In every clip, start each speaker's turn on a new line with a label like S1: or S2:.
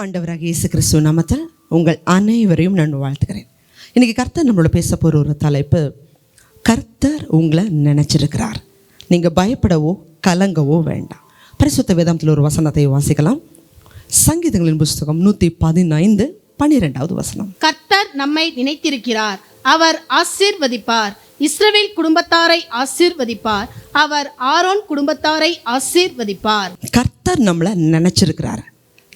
S1: ஆண்டவராக இயேசு கிறிஸ்துவ நாமத்தில் உங்கள் அனைவரையும் நான் வாழ்த்துக்கிறேன் இன்னைக்கு கர்த்தர் நம்மளோட பேச போகிற ஒரு தலைப்பு கர்த்தர் உங்களை நினைச்சிருக்கிறார். நீங்கள் பயப்படவோ கலங்கவோ வேண்டாம். பரிசுத்த வேதாந்தத்தில் ஒரு வசனத்தை வாசிக்கலாம். சங்கீதங்களின் புஸ்தகம் நூற்றி பதினைந்து பன்னிரெண்டாவது வசனம்.
S2: கர்த்தர் நம்மை நினைத்திருக்கிறார். அவர் ஆசீர்வதிப்பார். இஸ்ரவேல் குடும்பத்தாரை ஆசீர்வதிப்பார். அவர் ஆரோன் குடும்பத்தாரை ஆசீர்வதிப்பார்.
S1: கர்த்தர் நம்மளை நினைச்சிருக்கிறார்.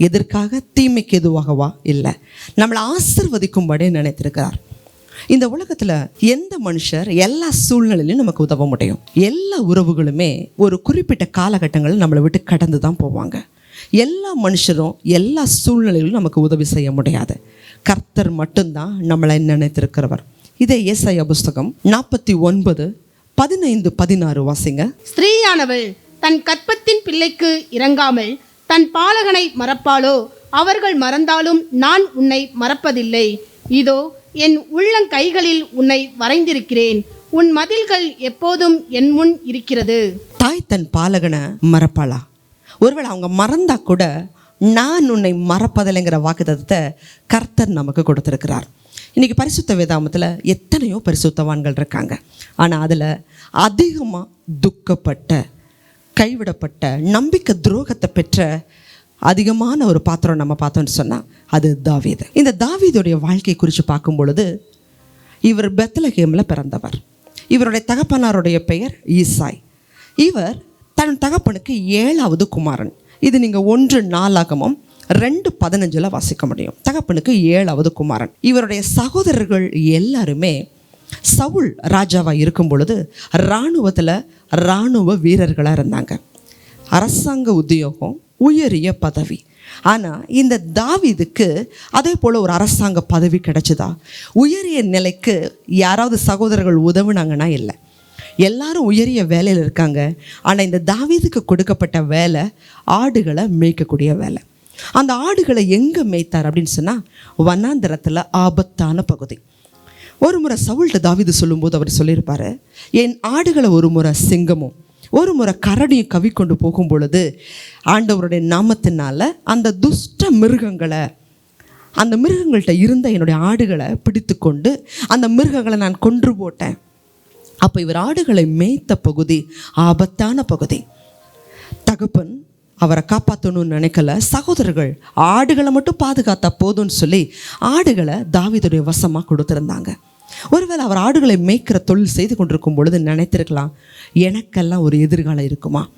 S1: எதற்காக தீமைக்கு எதுவாகவா? இல்லை. நம்மளை ஆசிர்வதிக்கும்படி நினைத்திருக்கிறார். இந்த உலகத்தில் எந்த மனுஷர் எல்லா சூழ்நிலையிலும் நமக்கு உதவ முடியும். எல்லா உறவுகளுமே ஒரு குறிப்பிட்ட காலகட்டங்களில் நம்மளை விட்டு கடந்து தான் போவாங்க. எல்லா மனுஷரும் எல்லா சூழ்நிலையிலும் நமக்கு உதவி செய்ய முடியாது. கர்த்தர் மட்டும்தான் நம்மளை நினைத்திருக்கிறவர். இதே ஏசாயா புஸ்தகம் நாற்பத்தி ஒன்பது பதினைந்து பதினாறு வாசிங்க.
S2: ஸ்திரீயானவள் தன் கற்பத்தின் பிள்ளைக்கு இறங்காமல் தன் பாலகனை மறப்பாளோ? அவர்கள் மறந்தாலும் நான் உன்னை மறப்பதில்லை. இதோ என் உள்ளங்கைகளில் உன்னை வரைந்திருக்கிறேன். உன் மதில்கள் எப்போதும் என் முன் இருக்கிறது.
S1: தாய் தன் பாலகனை மறப்பாளா? ஒருவேளை அவங்க மறந்தா கூட நான் உன்னை மறப்பதில்லைங்கிற வாக்குத்தத்தத்தை கர்த்தர் நமக்கு கொடுத்துருக்கிறார். இன்றைக்கி பரிசுத்த வேதாமத்தில் எத்தனையோ பரிசுத்தவான்கள் இருக்காங்க. ஆனால் அதில் அதிகமாக துக்கப்பட்ட கைவிடப்பட்ட நம்பிக்கை துரோகத்தை பெற்ற அதிகமான ஒரு பாத்திரம் நம்ம பார்த்தோம்னு சொன்னால் அது தாவீது. இந்த தாவீதுடைய வாழ்க்கை குறித்து பார்க்கும் பொழுது இவர் பெத்தலகேமில் பிறந்தவர். இவருடைய தகப்பனாருடைய பெயர் ஈசாய். இவர் தன் தகப்பனுக்கு ஏழாவது குமாரன். இது நீங்கள் ஒன்று நாளாகமும் ரெண்டு பதினஞ்சில் வாசிக்க முடியும். தகப்பனுக்கு ஏழாவது குமாரன். இவருடைய சகோதரர்கள் எல்லாருமே சவுல் ராஜாவாக இருக்கும் பொழுது இராணுவத்தில் இராணுவ வீரர்களாக இருந்தாங்க. அரசாங்க உத்தியோகம் உயரிய பதவி. ஆனால் இந்த தாவீதுக்கு அதே போல் ஒரு அரசாங்க பதவி கிடைச்சதா? உயரிய நிலைக்கு யாராவது சகோதரர்கள் உதவுனாங்கன்னா இல்லை. எல்லாரும் உயரிய வேலையில் இருக்காங்க. ஆனால் இந்த தாவீதுக்கு கொடுக்கப்பட்ட வேலை ஆடுகளை மேய்க்கக்கூடிய வேலை. அந்த ஆடுகளை எங்கே மேய்த்தார் அப்படின்னு சொன்னால் வனாந்திரத்தில் ஆபத்தான பகுதி. ஒரு முறை சவுல்கிட்ட தாவிது சொல்லும்போது அவர் சொல்லியிருப்பார் என் ஆடுகளை ஒரு முறை சிங்கமும் ஒரு முறை கரடியும் கவி கொண்டு போகும் பொழுது ஆண்டவருடைய நாமத்தினால் அந்த துஷ்ட மிருகங்களை அந்த மிருகங்கள்கிட்ட இருந்த என்னுடைய ஆடுகளை பிடித்து கொண்டு அந்த மிருகங்களை நான் கொன்று போட்டேன். அப்போ இவர் ஆடுகளை மேய்த்த பகுதி ஆபத்தான பகுதி. தகப்பன் அவரை காப்பாற்றணும்னு நினைக்கல சகோதரர்கள் ஆடுகளை மட்டும் பாதுகாத்தா போதும்னு சொல்லி ஆடுகளை தாவிதுடைய வசமாக கொடுத்துருந்தாங்க. ஒருவேளை அவர் ஆடுகளை மேய்க்கிற தொழில் செய்து கொண்டிருக்கும் பொழுது நினைத்திருக்கலாம். எனக்கெல்லாம் ஒரு எதிர்காலம் இருக்குமா?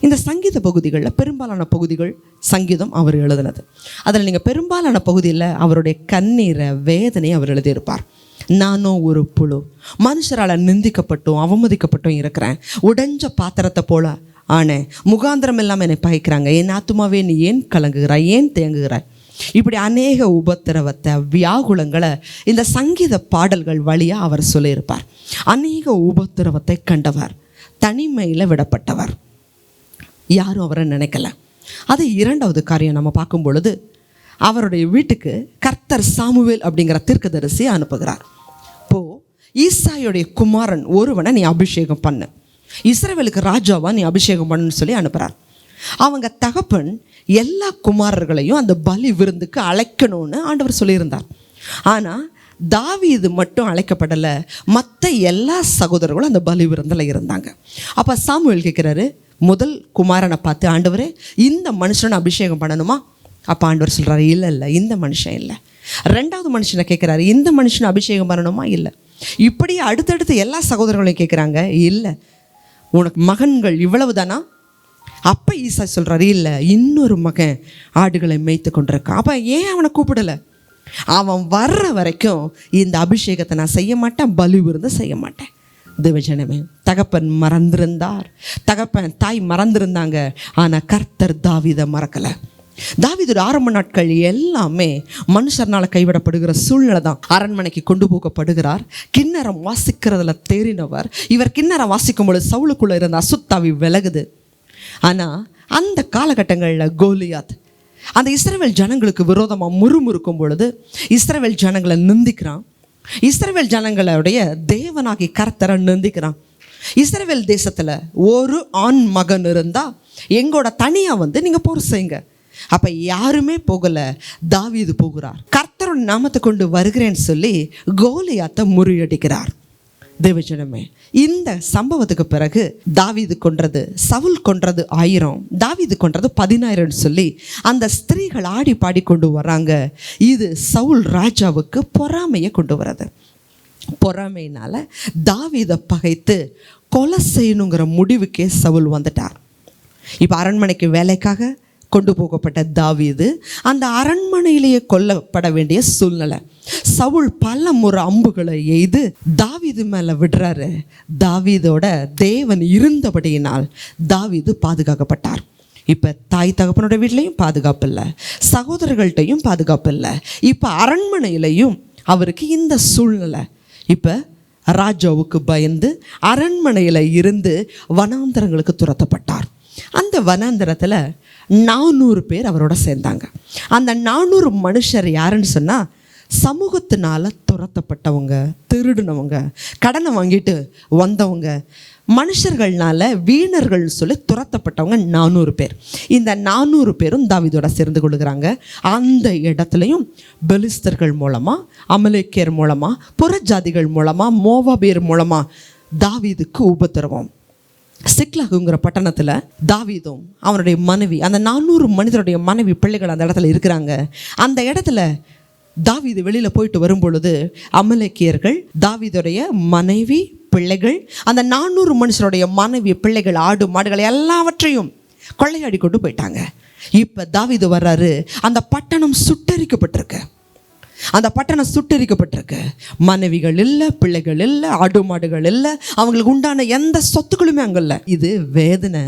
S1: இந்த சங்கீத பகுதிகளில் பெரும்பாலான பகுதிகள் சங்கீதம் அவர் எழுதினது. அதில் நீங்கள் பெரும்பாலான பகுதியில் அவருடைய கண்ணீரை வேதனையை அவர் எழுதியிருப்பார். நானும் ஒரு புழு. மனுஷரால் நிந்திக்கப்பட்டும் அவமதிக்கப்பட்டும் இருக்கிறேன். உடைஞ்ச பாத்திரத்தை போல ஆனே. முகாந்திரம் இல்லாமல் என்னை பகைக்கிறாங்க. என் ஆத்துமாவே நீ ஏன் கலங்குகிறாய்? ஏன் தேங்குகிறாய்? இப்படி அநேக உபத்திரவத்தை வியாகுலங்களை இந்த சங்கீத பாடல்கள் வழியாக அவர் சொல்லியிருப்பார். அநேக உபத்திரவத்தை கண்டவர் தனிமையில் விடப்பட்டவர். யாரும் அவரை நினைக்கல. அது இரண்டாவது காரியம் நம்ம பார்க்கும் பொழுது அவருடைய வீட்டுக்கு கர்த்தர் சாமுவேல் அப்படிங்கிற தீர்க்கதரிசி அனுப்புகிறார். போ ஈசாயுடைய குமாரன் ஒருவனை நீ அபிஷேகம் பண்ணு. இஸ்ரேவேலுக்கு ராஜாவா நீ அபிஷேகம் பண்ணுன்னு சொல்லி அனுப்புகிறார் அவங்க தகப்பன் எல்லா குமாரர்களையும் அந்த பலி விருந்துக்கு அழைக்கணும்னு ஆண்டவர் சொல்லியிருந்தார். ஆனால் தாவீது மட்டும் அழைக்கப்படலை. மற்ற எல்லா சகோதரர்களும் அந்த பலி விருந்தில் இருந்தாங்க. அப்போ சாமுவேல் கேட்குறாரு முதல் குமாரனை பார்த்து ஆண்டவரே இந்த மனுஷனை அபிஷேகம் பண்ணணுமா? அப்போ ஆண்டவர் சொல்கிறாரு இல்லை இல்லை இந்த மனுஷன் இல்லை. ரெண்டாவது மனுஷனை கேட்குறாரு இந்த மனுஷனை அபிஷேகம் பண்ணணுமா? இல்லை. இப்படி அடுத்தடுத்து எல்லா சகோதரர்களையும் கேட்குறாங்க இல்லை. உனக்கு மகன்கள் இவ்வளவு தானா அப்போ ஈசா சொல்கிறாரு இல்லை இன்னொரு மகன் ஆடுகளை மேய்த்து கொண்டிருக்கான். அப்போ ஏன் அவனை கூப்பிடலை? அவன் வர்ற வரைக்கும் இந்த அபிஷேகத்தை நான் செய்ய மாட்டேன் பலி விருந்து செய்ய மாட்டேன். தேவஜனமே தகப்பன் மறந்திருந்தார். தகப்பன் தாய் மறந்திருந்தாங்க ஆனால் கர்த்தர் தாவிதை மறக்கலை. தாவிதர் ஆரம்ப நாட்கள் எல்லாமே மனுஷர்னால் கைவிடப்படுகிற சூழ்நிலை தான். அரண்மனைக்கு கொண்டு போகப்படுகிறார். கிண்ணறம் வாசிக்கிறதுல தேறினவர். இவர் கிண்ணறம் வாசிக்கும் பொழுது சவுளுக்குள்ளே இருந்த அசுத்தாவி விலகுது. ஆனால் அந்த காலகட்டங்களில் கோலியாத் அந்த இஸ்ரவேல் ஜனங்களுக்கு விரோதமாக முறுமுறுக்கும் பொழுது இஸ்ரவேல் ஜனங்களை நிந்திக்கிறான். இஸ்ரவேல் ஜனங்களுடைய தேவனாகி கர்த்தரை நிந்திக்கிறான். இஸ்ரவேல் தேசத்தில் ஒரு ஆண் மகன் இருந்தால் எங்களோட தனியாக வந்து நீங்கள் போர் செய்யுங்க. அப்போ யாருமே போகலை தாவீது போகிறார். கர்த்தரோட நாமத்தை கொண்டு வருகிறேன்னு சொல்லி கோலியாத்தை முறியடிக்கிறார். தேவஜனமே இந்த சம்பவத்துக்கு பிறகு தாவீது கொன்றது சவுல் கொன்றது ஆயிரம் தாவீது கொன்றது பதினாயிரம்னு சொல்லி அந்த ஸ்திரீகள் ஆடி பாடி கொண்டு வராங்க. இது சவுல் ராஜாவுக்கு பொறாமையை கொண்டு வர்றது. பொறாமையினால தாவிதை பகைத்து கொலை செய்யணுங்கிற முடிவுக்கே சவுல் வந்துட்டார். இப்போ அரண்மனைக்கு வேலைக்காக கொண்டு போகப்பட்ட தாவீது அந்த அரண்மனையிலேயே கொல்லப்பட வேண்டிய சூழ்நிலை. சவுல் பல முறை அம்புகளை எய்து தாவீது மேலே விடுறாரு. தாவீதோட தேவன் இருந்தபடியினால் தாவீது பாதுகாக்கப்பட்டார். இப்போ தாய் தகப்பனோட வீட்லேயும் பாதுகாப்பு இல்லை. சகோதரர்கள்ட்டையும் பாதுகாப்பு இல்லை. இப்போ அரண்மனையிலையும் அவருக்கு இந்த சூழ்நிலை. இப்போ ராஜாவுக்கு பயந்து அரண்மனையில் இருந்து வனாந்தரங்களுக்கு துரத்தப்பட்டார். அந்த வனாந்தரத்தில் நானூறு பேர் அவரோட சேர்ந்தாங்க. அந்த நானூறு மனுஷர் யாருன்னு சொன்னால் சமூகத்தினால துரத்தப்பட்டவங்க திருடினவங்க கடனை வாங்கிட்டு வந்தவங்க மனுஷர்கள்னால வீணர்கள் சொல்லி துரத்தப்பட்டவங்க நானூறு பேர். இந்த நானூறு பேரும் தாவிதோட சேர்ந்து கொள்கிறாங்க. அந்த இடத்துலையும் பெலிஸ்தர்கள் மூலமாக அமலேக்கியர் மூலமாக புறஜாதிகள் மூலமாக மோவாபியர் மூலமாக தாவீதுக்கு உபத்திரவம். சிக்லாகுங்கிற பட்டணத்தில் தாவீதும் அவனுடைய மனைவி அந்த நானூறு மனிதருடைய மனைவி பிள்ளைகள் அந்த இடத்துல இருக்கிறாங்க. அந்த இடத்துல தாவிது வெளியில் போயிட்டு வரும்பொழுது அமலக்கியர்கள் தாவிதுடைய தாவீதுடைய மனைவி பிள்ளைகள் அந்த நானூறு மனுஷருடைய மனைவி பிள்ளைகள் ஆடு மாடுகள் எல்லாவற்றையும் கொள்ளையாடி கொண்டு போயிட்டாங்க. இப்போ தாவிது வர்றாரு. அந்த பட்டணம் சுட்டரிக்கப்பட்டிருக்கு. அந்த பட்டணம் சுட்டரிக்கப்பட்டிருக்கு. மனைவிகள் இல்லை பிள்ளைகள் இல்லை ஆடு மாடுகள் இல்லை அவங்களுக்கு உண்டான எந்த சொத்துக்களுமே அங்கே இல்லை. இது வேதனை.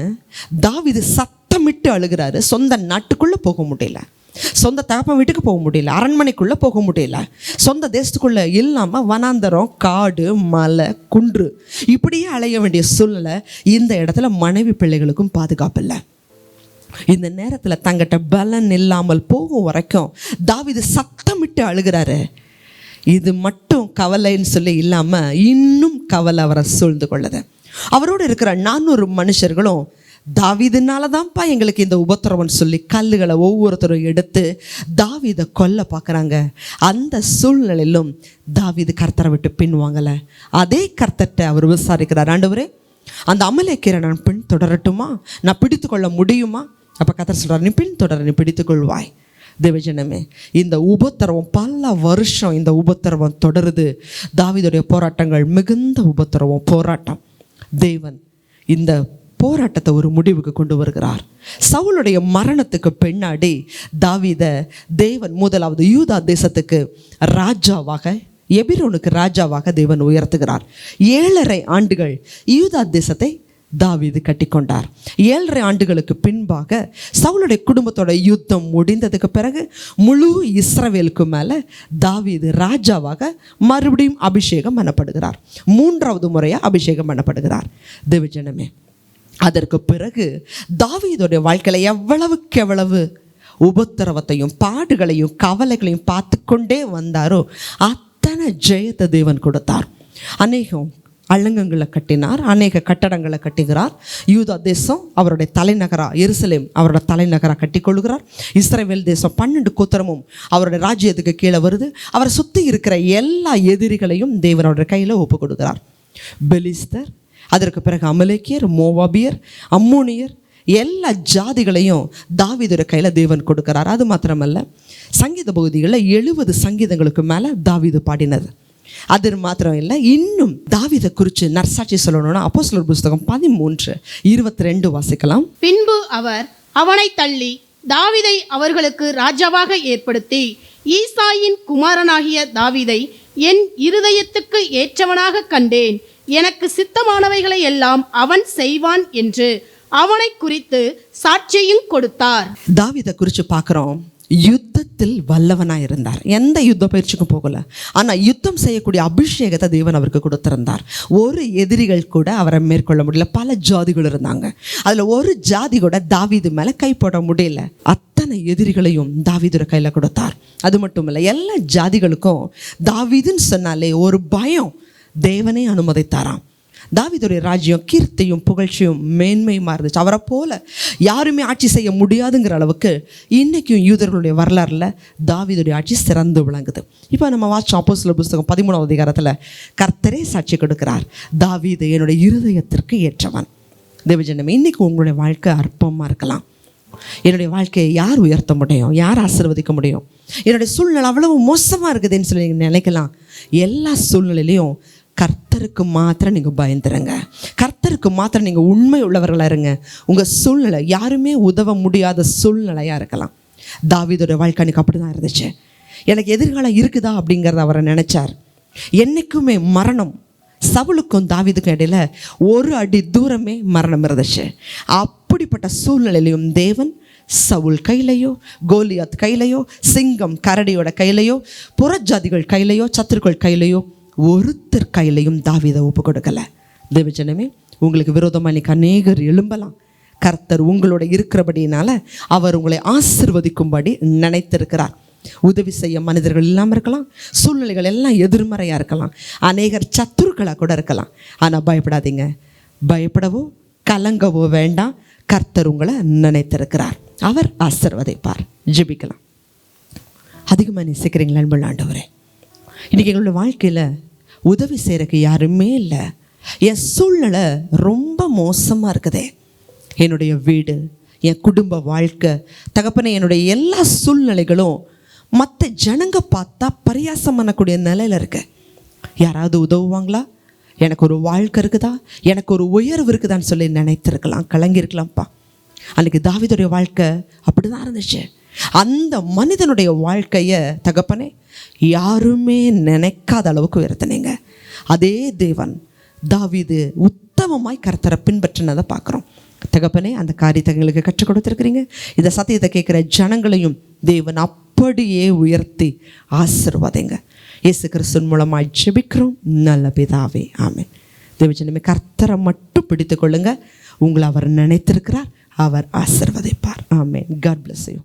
S1: தாவிது சத்தமிட்டு அழுகிறாரு. சொந்த நாட்டுக்குள்ளே போக முடியல. சொந்த தகப்பன் வீட்டுக்கு போக முடியல அரண்மனைக்குள்ளே போக முடியல. சொந்த தேசத்துக்குள்ளே இல்லாமல் வனாந்தரம் காடு மலை குன்று இப்படியே அலைய வேண்டிய சூழ்நிலை இந்த இடத்துல மனைவி பிள்ளைகளுக்கும் பாதுகாப்பு இல்லை. இந்த நேரத்தில் தங்கிட்ட பலன் இல்லாமல் போகும் வரைக்கும் தாவிது சத்தமிட்டு அழுகிறாரு. இது மட்டும் கவலைன்னு சொல்லி இல்லாமல் இன்னும் கவலை அவரை சூழ்ந்து கொள்ளுது. அவரோடு இருக்கிற நானூறு மனுஷர்களும் தாவிதுனால தான்ப்பா எங்களுக்கு இந்த உபத்திரவம்னு சொல்லி கல்லுகளை ஒவ்வொருத்தரும் எடுத்து தாவிதை கொல்ல பார்க்குறாங்க. அந்த சூழ்நிலையிலும் தாவிது கர்த்தரை விட்டு பின்வாங்கலை. அதே கர்த்தர்கிட்ட அவர் விசாரிக்கிறார். ஆண்டவரே அந்த அமலேக்கீரை நான் பின் தொடரட்டுமா நான் பிடித்து கொள்ள முடியுமா? அப்போ கத்தர் சொல்கிறார் நீ பின் தொடர நீ பிடித்துக்கொள்வாய். தேவஜனமே இந்த உபத்திரவம் பல வருஷம் இந்த உபத்திரவம் தொடருது. தாவிதுடைய போராட்டங்கள் மிகுந்த உபத்திரவம் போராட்டம். தேவன் இந்த போராட்டத்தை ஒரு முடிவுக்கு கொண்டு வருகிறார். சவுளுடைய மரணத்துக்கு பின்னாடி தாவித தேவன் முதலாவது யூதா தேசத்துக்கு ராஜாவாக எபிரோனுக்கு ராஜாவாக தேவன் உயர்த்துகிறார். ஏழரை ஆண்டுகள் யூதா தேசத்தை தாவிது கட்டிக்கொண்டார். ஏழரை ஆண்டுகளுக்கு பின்பாக சவுளுடைய குடும்பத்தோட யுத்தம் முடிந்ததுக்கு பிறகு முழு இஸ்ரவேலுக்கு மேலே தாவீது ராஜாவாக மறுபடியும் அபிஷேகம் பண்ணப்படுகிறார். மூன்றாவது முறையாக அபிஷேகம் பண்ணப்படுகிறார். தேவஜனமே அதற்கு பிறகு தாவீதுடைய வாழ்க்கையில் எவ்வளவுக்கு எவ்வளவு உபத்திரவத்தையும் பாடுகளையும் கவலைகளையும் பார்த்து கொண்டே வந்தாரோ அத்தனை ஜெயத்தை தேவன் கொடுத்தார். அநேகம் அலங்கங்களை கட்டினார் அநேக கட்டடங்களை கட்டுகிறார். யூதா தேசம் அவருடைய தலைநகரா எருசலேம் அவரோட தலைநகரா கட்டிக்கொள்கிறார். இஸ்ரேவேல் தேசம் பன்னெண்டு கோத்திரமும் அவருடைய ராஜ்யத்துக்கு கீழே வருது. அவரை சுற்றி இருக்கிற எல்லா எதிரிகளையும் தேவனோட கையில் ஒப்பு கொடுக்கிறார் பெலிஸ்தர் அதற்கு பிறகு அமலேக்கியர் மோவாபியர் அம்மோனியர் எல்லா ஜாதிகளையும் தாவீதுடைய கையில் தேவன் கொடுக்கிறார். அது மாத்திரமல்ல சங்கீத பகுதிகளில் எழுபது சங்கீதங்களுக்கு மேலே தாவிது பாடினது. அது மாத்திரம் இல்லை இன்னும் தாவீதை குறித்து நர்சாட்சி சொல்லணும்னா அப்போஸ்தலர் புஸ்தகம் பதிமூன்று இருபத்தி ரெண்டு வாசிக்கலாம்.
S2: பின்பு அவர் அவனை தள்ளி தாவிதை அவர்களுக்கு ராஜாவாக ஏற்படுத்தி ஈசாயின் குமாரனாகிய தாவிதை என் இருதயத்துக்கு ஏற்றவனாக கண்டேன். எனக்கு சித்தமானவைகளை எல்லாம் அவன் செய்வான் என்று அவனை குறித்து சாட்சியும் கொடுத்தார்.
S1: தாவீதை குறித்து பார்க்குறோம். யுத்தத்தில் வல்லவனாக இருந்தார். எந்த யுத்த பயிற்சிக்கும் போகல. ஆனால் யுத்தம் செய்யக்கூடிய அபிஷேகத்தை தேவன் அவருக்கு கொடுத்திருந்தார். ஒரு எதிரிகள் கூட அவரை மேற்கொள்ள முடியல. பல ஜாதிகள் இருந்தாங்க. அதில் ஒரு ஜாதி கூட தாவீது மேலே கை போட முடியல. அத்தனை எதிரிகளையும் தாவீதுடைய கையில் கொடுத்தார். அது மட்டும் இல்லை எல்லா ஜாதிகளுக்கும் தாவிதுன்னு சொன்னாலே ஒரு பயம். தேவனே அனுமதித்தாராம். தாவிதுடைய ராஜ்யம் கீர்த்தியும் புகழ்ச்சியும் மேன்மையுமா இருந்துச்சு அவரை போல யாருமே ஆட்சி செய்ய முடியாதுங்கிற அளவுக்கு இன்றைக்கும் யூதர்களுடைய வரலாறில் தாவிதுடைய ஆட்சி சிறந்து விளங்குது. இப்போ நம்ம வாட்சோம் அப்போ சில புஸ்தகம் பதிமூணாவது அதிகாரத்தில் கர்த்தரே சாட்சி கொடுக்கிறார். தாவீது என்னுடைய இருதயத்திற்கு ஏற்றவன். தேவஜனம் இன்றைக்கி உங்களுடைய வாழ்க்கை அற்பமாக இருக்கலாம். என்னுடைய வாழ்க்கையை யார் உயர்த்த முடியும்? யார் ஆசீர்வதிக்க முடியும்? என்னுடைய சூழ்நிலை அவ்வளவு மோசமாக இருக்குதுன்னு சொல்லி நீங்கள் நினைக்கலாம். எல்லா சூழ்நிலையிலையும் கர்த்தருக்கு மாத்திரம் நீங்கள் பயந்துருங்க. கர்த்தருக்கு மாத்திரம் நீங்கள் உண்மை உள்ளவர்களாக இருங்க. உங்கள் சூழ்நிலை யாருமே உதவ முடியாத சூழ்நிலையாக இருக்கலாம். தாவிதோட வாழ்க்கை எனக்கு அப்படி தான் இருந்துச்சு. எனக்கு எதிர்காலம் இருக்குதா அப்படிங்கிறத அவரை நினச்சார். என்னைக்குமே மரணம் சவுளுக்கும் தாவிதுக்கும் இடையில் ஒரு அடி தூரமே மரணம் இருந்துச்சு. அப்படிப்பட்ட சூழ்நிலையிலையும் தேவன் சவுல் கையிலையோ கோலியாத் கையிலையோ சிங்கம் கரடியோட கையிலையோ புறஜாதிகள் கையிலையோ சத்துருக்கள் கையிலையோ ஒருத்தர் கையிலையும் தாவிதை ஒப்பு கொடுக்கல தேவஜனமே உங்களுக்கு விரோதமாக இன்னைக்கு அநேகர் எழும்பலாம். கர்த்தர் உங்களோட இருக்கிறபடினால அவர் உங்களை ஆசிர்வதிக்கும்படி நினைத்திருக்கிறார். உதவி செய்ய மனிதர்கள் இல்லாமல் இருக்கலாம் சூழ்நிலைகள் எல்லாம் எதிர்மறையாக இருக்கலாம். அநேகர் சத்துருக்களாக கூட இருக்கலாம். ஆனால் பயப்படாதீங்க. பயப்படவோ கலங்கவோ வேண்டாம். கர்த்தர் உங்களை நினைத்திருக்கிறார். அவர் ஆசிர்வதிப்பார். ஜெபிக்கலாம். அதிகமாக நேசிக்கிறீங்களா அன்புள்ள ஆண்டவரே? இன்றைக்கி எங்களுடைய வாழ்க்கையில் உதவி செய்கிறக்கு யாருமே இல்லை. என் சூழ்நிலை ரொம்ப மோசமாக இருக்குதே. என்னுடைய வீடு என் குடும்ப வாழ்க்கை தகப்பனை என்னுடைய எல்லா சூழ்நிலைகளும் மற்ற ஜனங்க பார்த்தா பரியாசம் பண்ணக்கூடிய நிலையில் இருக்கு. யாராவது உதவுவாங்களா? எனக்கு ஒரு வாழ்க்கை இருக்குதா? எனக்கு ஒரு உயர்வு இருக்குதான்னு சொல்லி நினைத்திருக்கலாம் கலங்கியிருக்கலாம்ப்பா. அன்றைக்கி தாவீதுடைய வாழ்க்கை அப்படி தான் இருந்துச்சு. அந்த மனிதனுடைய வாழ்க்கையை தகப்பனே யாருமே நினைக்காத அளவுக்கு உயர்த்தினீங்க. அதே தேவன் தாவிது உத்தமமாய் கர்த்தரை பின்பற்றினதை பார்க்குறோம். தகப்பனே அந்த காரியத்தை எங்களுக்கு கற்றுக் கொடுத்துருக்குறீங்க. இந்த சத்தியத்தை கேட்குற ஜனங்களையும் தேவன் அப்படியே உயர்த்தி ஆசிர்வதைங்க. இயேசு கிறிஸ்துவின் மூலமாக ஜெபிக்கிறோம். நல்ல பிதாவே ஆமே தேவஜனமே கர்த்தரை மட்டும் பிடித்து கொள்ளுங்க. உங்களை அவர் நினைத்திருக்கிறார். அவர் ஆசிர்வதிப்பார். ஆமே காட் பிளஸ் யூ